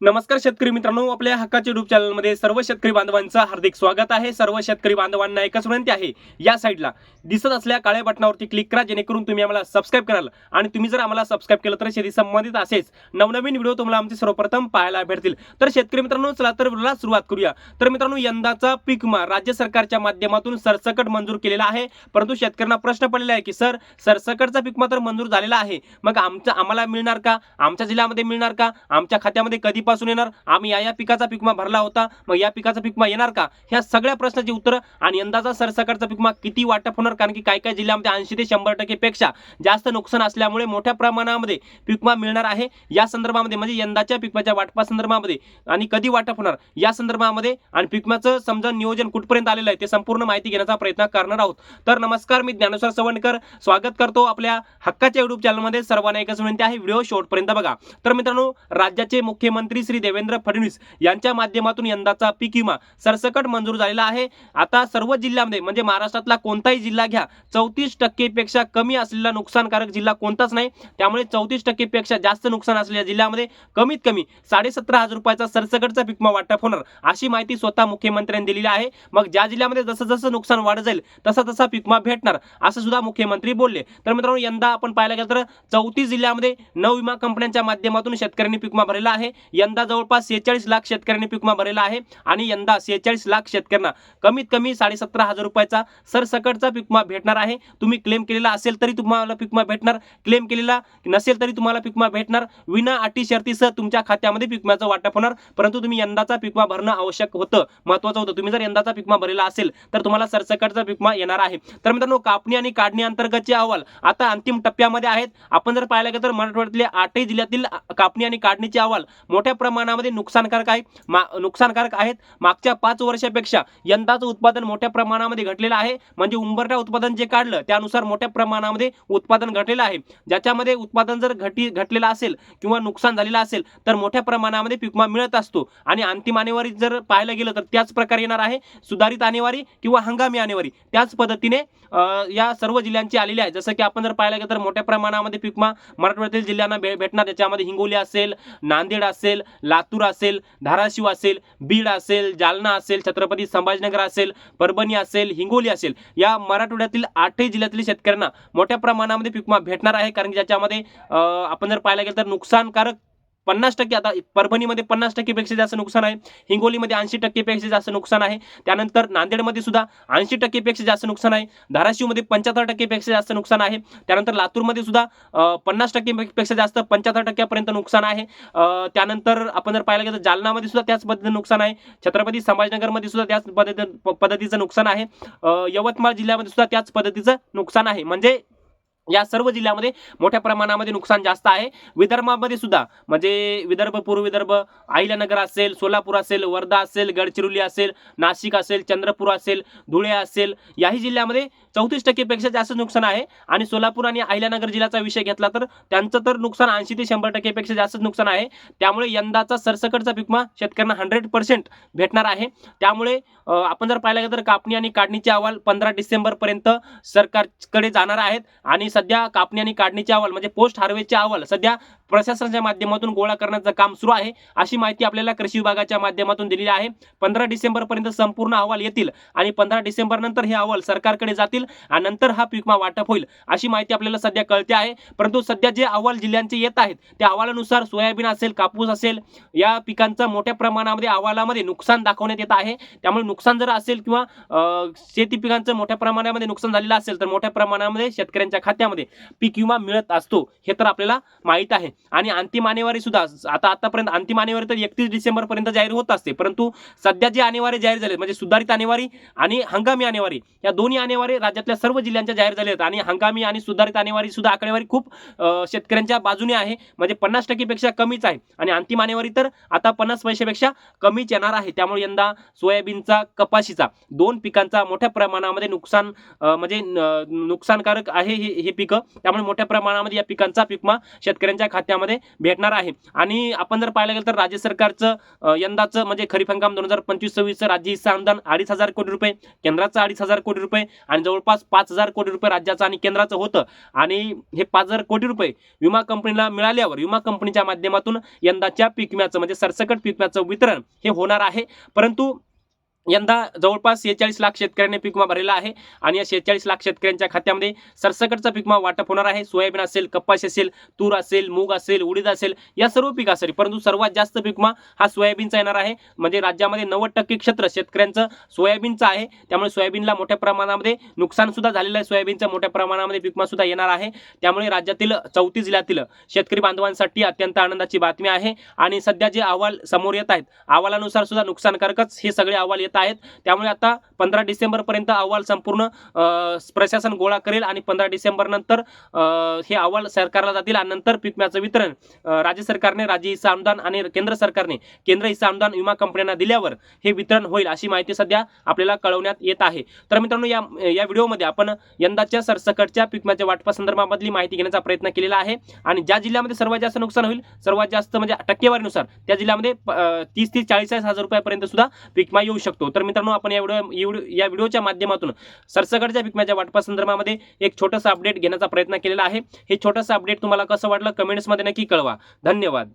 नमस्कार शेतकरी मित्रांनो आपल्या हक्काच्या युट्यूब चॅनलमध्ये सर्व शेतकरी बांधवांचं हार्दिक स्वागत आहे. सर्व शेतकरी बांधवांना एकच विनंती आहे या साईडला दिसत असल्या काळ्या बटनावरती क्लिक करा जेणेकरून तुम्ही आम्हाला सबस्क्राईब कराल. आणि तुम्ही जर आम्हाला सबस्क्राईब केलं तर शेती संबंधित असेच नवनवीन व्हिडिओ तुम्हाला आमचे सर्वप्रथम पाहायला भेटतील. तर शेतकरी मित्रांनो चला तर व्हिडिओला सुरुवात करूया. तर मित्रांनो यंदाचा पीक विमा राज्य सरकारच्या माध्यमातून सरसकट मंजूर केलेला आहे. परंतु शेतकऱ्यांना प्रश्न पडलेला आहे की सर सरसकटचा पीक मात्र तर मंजूर झालेला आहे. मग आमचा आम्हाला मिळणार का? आमच्या जिल्ह्यामध्ये मिळणार का? आमच्या खात्यामध्ये कधी कधीपासून येणार? आम्ही या या पिकाचा पिकमा भरला होता. मग या पिकाचा पिकमा येणार का? ह्या सगळ्या प्रश्नाची उत्तरं आणि यंदाचा सरसकटचा पिकमा किती वाटप होणार? कारण की काही काही जिल्ह्यामध्ये ऐंशी ते शंभर टक्केपेक्षा जास्त नुकसान असल्यामुळे मोठ्या प्रमाणामध्ये पिकमा मिळणार आहे. या संदर्भामध्ये म्हणजे यंदाच्या पिकमाच्या वाटपा संदर्भामध्ये आणि कधी वाटप होणार? या संदर्भामध्ये आणि पिकमाचं समजा नियोजन कुठपर्यंत आलेलं आहे ते संपूर्ण माहिती घेण्याचा प्रयत्न करणार आहोत. तर नमस्कार मी ज्ञानेश्वर सवणकर स्वागत करतो आपल्या हक्काच्या युट्यूब चॅनलमध्ये सर्वांना एकच विनंती आहे व्हिडिओ शेवटपर्यंत बघा. तर मित्रांनो राज्याचे मुख्यमंत्री श्री देवेंद्र फडणवीस यांच्या माध्यमातून यंदाचा पीक विमा सरसकट मंजूर झालेला आहे. आता सर्व जिल्ह्यामध्ये म्हणजे महाराष्ट्रातला कोणताही जिल्हा घ्या चौतीस टक्केपेक्षा कमी असलेला नुकसानकारक जिल्हा कोणताच नाही. त्यामुळे चौतीस टक्केपेक्षा जास्त नुकसान असलेल्या जिल्ह्यामध्ये कमीत कमी साडेसतरा हजार रुपयाचा सरसकटचा पिकमा वाटप होणार अशी माहिती स्वतः मुख्यमंत्र्यांनी दिलेली आहे. मग ज्या जिल्ह्यामध्ये जसं जसं नुकसान वाढत जाईल तसा तसा पिकमा भेटणार असं सुद्धा मुख्यमंत्री बोलले. तर मित्रांनो यंदा आपण पाहायला गेलं तर चौतीस जिल्ह्यामध्ये नऊ विमा कंपन्यांच्या माध्यमातून शेतकऱ्यांनी पिकमा भरलेला आहे. यंदा जवळपास सेहेचाळीस लाख शेतकऱ्यांनी पिकमा भरलेला आहे आणि यंदा सेहेचाळीस लाख शेतकऱ्यांना कमीत कमी साडेसतरा हजार रुपयाचा सरसकटचा पिकमा भेटणार आहे. तुम्ही क्लेम केलेला असेल तरी तुम्हाला पिकमा भेटणार. क्लेम केलेला नसेल तरी तुम्हाला पिकमा भेटणार. विना अटी शर्तीसह तुमच्या खात्यामध्ये पिकम्याचं वाटप होणार. परंतु तुम्ही यंदाचा पिकमा भरणं आवश्यक होतं. महत्वाचं होतं. तुम्ही जर यंदाचा पिकमा भरलेला असेल तर तुम्हाला सरसकटचा पिकमा येणार आहे. तर मित्रांनो कापणी आणि काढणी अंतर्गतचे अहवाल आता अंतिम टप्प्यामध्ये आहेत. आपण जर पाहिलं गेलं तर मराठवाड्यातले आठही जिल्ह्यातील कापणी आणि काढणीचे अहवाल मोठ्या प्रमाणामध्ये नुकसानकारक आहे. मा नुकसानकारक आहेत. मागच्या पाच वर्षापेक्षा यंदाचं उत्पादन मोठ्या प्रमाणामध्ये घटलेलं आहे. म्हणजे उंबरठा उत्पादन जे काढलं त्यानुसार मोठ्या प्रमाणामध्ये उत्पादन घटलेलं आहे. ज्याच्यामध्ये उत्पादन जर घटी घटलेलं असेल किंवा नुकसान झालेलं असेल तर मोठ्या प्रमाणामध्ये पिकमा मिळत असतो. आणि अंतिम आणेवारी जर पाहायला गेलं तर त्याच प्रकारे येणार आहे. सुधारित आणेवारी किंवा हंगामी आणेवारी. त्याच पद्धतीने या सर्व जिल्ह्यांची आलेली आहे. जसं की आपण जर पाहायला गेलं तर मोठ्या प्रमाणामध्ये पिकमा मराठवाड्यातील जिल्ह्यांना भेटणार. त्याच्यामध्ये हिंगोली असेल नांदेड असेल लातूर असेल धाराशिव असेल बीड असेल जालना असेल छत्रपती संभाजीनगर असेल परभणी असेल हिंगोली असेल या मराठवाड्यातील आठही जिल्ह्यातील शेतकऱ्यांना मोठ्या प्रमाणामध्ये पिकमा भेटणार आहे. कारण की ज्याच्यामध्ये आपण जर पाहायला गेलं तर नुकसानकारक पन्नास टक्के आता परभणीमध्ये पन्नास टक्केपेक्षा जास्त नुकसान आहे. हिंगोलीमध्ये ऐंशी टक्केपेक्षा जास्त नुकसान आहे. त्यानंतर नांदेडमध्ये सुद्धा ऐंशी टक्केपेक्षा जास्त नुकसान आहे. धाराशिवमध्ये पंच्याहत्तर टक्केपेक्षा जास्त नुकसान आहे. त्यानंतर लातूरमध्ये सुद्धा पन्नास टक्केपेक्षा जास्त पंच्याहत्तर टक्क्यापर्यंत नुकसान आहे. त्यानंतर आपण जर पाहायला गेलं तर जालनामध्ये सुद्धा त्याच पद्धतीचं नुकसान आहे. छत्रपती संभाजीनगरमध्ये सुद्धा त्याच पद्धती पद्धतीचं नुकसान आहे. यवतमाळ जिल्ह्यामध्ये सुद्धा त्याच पद्धतीचं नुकसान आहे. म्हणजे या सर्व जिल्ह्यामध्ये मोठ्या प्रमाणामध्ये नुकसान जास्त आहे. विदर्भामध्ये सुद्धा म्हणजे विदर्भ पूर्व विदर्भ अहिल्यानगर असेल सोलापूर असेल वर्धा असेल गडचिरोली असेल नाशिक असेल चंद्रपूर असेल धुळे असेल याही जिल्ह्यामध्ये चौतीस टक्केपेक्षा जास्त नुकसान आहे. आणि सोलापूर आणि अहिल्यानगर जिल्ह्याचा विषय घेतला तर त्यांचं तर नुकसान ऐंशी ते शंभर टक्केपेक्षा जास्त नुकसान आहे. त्यामुळे यंदाचा सरसकटचा पिकमा शेतकऱ्यांना हंड्रेड पर्सेंट भेटणार आहे. त्यामुळे आपण जर पाहिलं गेलं तर कापणी आणि काढणीचे अहवाल पंधरा डिसेंबरपर्यंत सरकारकडे जाणार आहेत. आणि सध्या कापणी आणि काढणीचे अहवाल म्हणजे पोस्ट हार्वेस्टचे अहवाल सध्या प्रशासनाच्या माध्यमातून गोळा करण्याचं काम सुरू आहे. अशी माहिती आपल्याला कृषी विभागाच्या माध्यमातून दिलेली आहे. पंधरा डिसेंबरपर्यंत संपूर्ण अहवाल येतील आणि पंधरा डिसेंबर नंतर हे अहवाल सरकारकडे जातील आणि नंतर हा पिकमा वाटप होईल अशी माहिती आपल्याला सध्या कळते आहे. परंतु सध्या जे अहवाल जिल्ह्यांचे येत आहेत त्या अहवालानुसार सोयाबीन असेल कापूस असेल या पिकांचं मोठ्या प्रमाणामध्ये अहवालामध्ये नुकसान दाखवण्यात येत आहे. त्यामुळे नुकसान जर असेल किंवा शेती पिकांचं मोठ्या प्रमाणामध्ये नुकसान झालेलं असेल तर मोठ्या प्रमाणामध्ये शेतकऱ्यांच्या महिन्यामध्ये पीक विमा मिळत असतो हे तर आपल्याला माहीत आहे. आणि अंतिम आणेवारी सुद्धा आता आतापर्यंत अंतिम आणेवारी तर एकतीस डिसेंबरपर्यंत जाहीर होत असते परंतु सध्या जे आणेवारी जाहीर झाले म्हणजे सुधारित आणेवारी आणि हंगामी आणेवारी या दोन्ही आणेवारी राज्यातल्या सर्व जिल्ह्यांच्या जाहीर झाले आहेत. आणि हंगामी आणि सुधारित आणेवारी सुद्धा आकडेवारी खूप शेतकऱ्यांच्या बाजूने आहे म्हणजे पन्नास टक्केपेक्षा कमीच आहे. आणि अंतिम आणेवारी तर आता पन्नास पैशापेक्षा कमीच येणार आहे. त्यामुळे यंदा सोयाबीनचा कपाशीचा दोन पिकांचा मोठ्या प्रमाणामध्ये नुकसान म्हणजे नुकसानकारक आहे हे हे पिकं त्यामुळे मोठ्या प्रमाणामध्ये या पिकांचा पिकमा शेतकऱ्यांच्या खात्यामध्ये भेटणार आहे. आणि आपण जर पाहायला गेलं तर राज्य सरकारचं यंदाचं म्हणजे खरीप हंगाम दोन हजार पंचवीस सव्वीसचं राज्य हिस्सा अनुदान अडीच हजार कोटी रुपये केंद्राचं अडीच हजार कोटी रुपये आणि जवळपास पाच हजार कोटी रुपये राज्याचं आणि केंद्राचं होतं. आणि हे पाच हजार कोटी रुपये विमा कंपनीला मिळाल्यावर विमा कंपनीच्या माध्यमातून यंदाच्या पीक विम्याचं म्हणजे सरसकट पीक विम्याचं वितरण हे होणार आहे. परंतु यंदा जवळपास शेहेचाळीस लाख शेतकऱ्यांनी पीक विमा भरलेला आहे आणि या शेहेचाळीस लाख शेतकऱ्यांच्या खात्यामध्ये सरसकटचा पीक विमा वाटप होणार आहे. सोयाबीन असेल कपास असेल तूर असेल मूग असेल उडीद असेल या सर्व पिकासाठी परंतु सर्वात जास्त पीक विमा हा सोयाबीनचा येणार आहे. म्हणजे राज्यामध्ये नव्वद टक्के क्षेत्र शेतकऱ्यांचं सोयाबीनचं आहे. त्यामुळे सोयाबीनला मोठ्या प्रमाणामध्ये नुकसान सुद्धा झालेलं आहे. सोयाबीनचं मोठ्या प्रमाणामध्ये पीक विमा सुद्धा येणार आहे. त्यामुळे राज्यातील चौतीस जिल्ह्यातील शेतकरी बांधवांसाठी अत्यंत आनंदाची बातमी आहे. आणि सध्या जे अहवाल समोर येत आहेत अहवालानुसार सुद्धा नुकसानकारकच हे सगळे अहवाल येतात आहेत. त्यामुळे आता पंधरा डिसेंबरपर्यंत अहवाल संपूर्ण प्रशासन गोळा करेल आणि पंधरा डिसेंबर नंतर हे अहवाल सरकारला जातील आणि नंतर पिकम्याचं वितरण राज्य सरकारने राज्य हिस्सा अनुदान आणि केंद्र सरकारने केंद्र हिस्सा अनुदान विमा कंपन्यांना दिल्यावर हे वितरण होईल अशी माहिती सध्या आपल्याला कळवण्यात येत आहे. तर मित्रांनो या या व्हिडिओमध्ये आपण यंदाच्या सरसकटच्या पिकम्याच्या वाटपासंदर्भामधली माहिती घेण्याचा प्रयत्न केलेला आहे आणि ज्या जिल्ह्यामध्ये सर्वात जास्त नुकसान होईल सर्वात जास्त म्हणजे टक्केवारीनुसार त्या जिल्ह्यामध्ये तीस ते चाळीस हजार रुपयापर्यंत सुद्धा पिकमा विमा येऊ शकतो. तर मित्रांनो आपण या व्हिडिओ या व्हिडिओच्या माध्यमातून सरसगडच्या पीक वाटपासंदर्भामध्ये एक छोटंसं अपडेट घेण्याचा प्रयत्न केलेला आहे. हे छोटंसं अपडेट तुम्हाला कसं वाटलं? कमेंट्समध्ये नक्की कळवा. धन्यवाद.